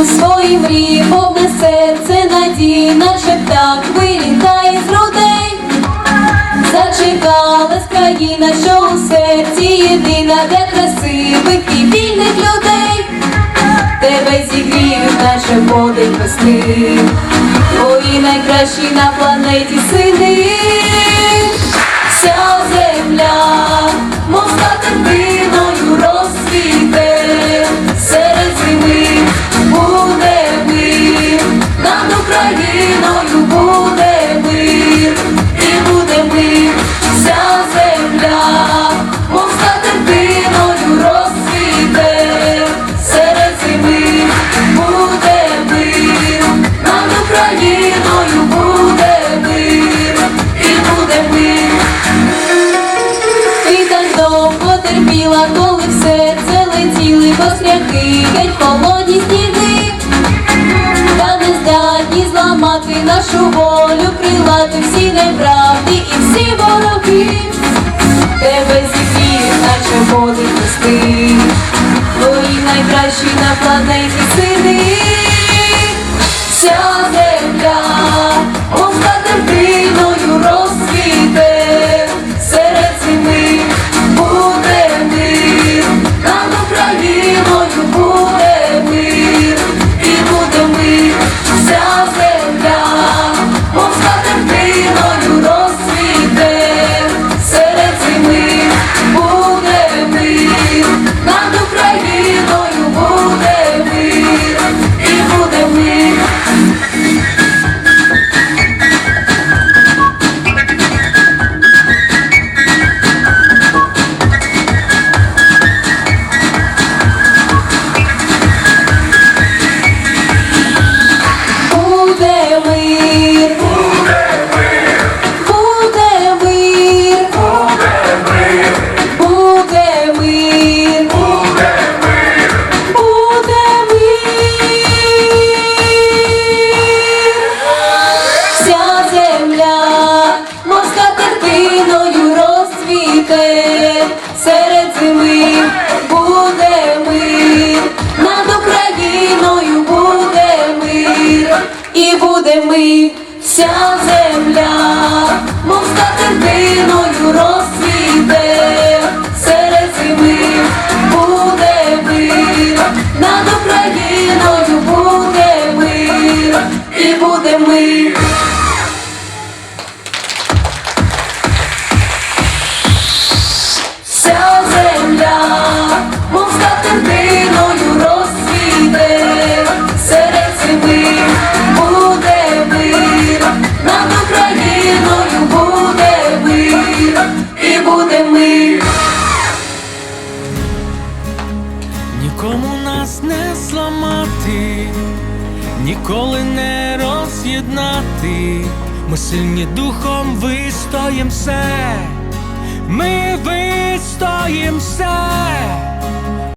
у свої мрії повне серце надії, наче птах вилітає з грудей. Зачекалась країна, що у серці єдина для красивих і вільних людей. Тебе зігріють, наші води весни, твої найкращі на планеті сини. Летіли геть холодні сніги, та не здатні зламати нашу волю, крилати всі неправди і всі серед зими буде мир, над Україною буде мир, і буде мир, вся земля, мов скатертиною розцвіте, серед зими буде мир, над Україною буде мир, і буде мир. Нікому нас не зламати, ніколи не роз'єднати. Ми сильні духом вистоїм все, ми вистоїм все.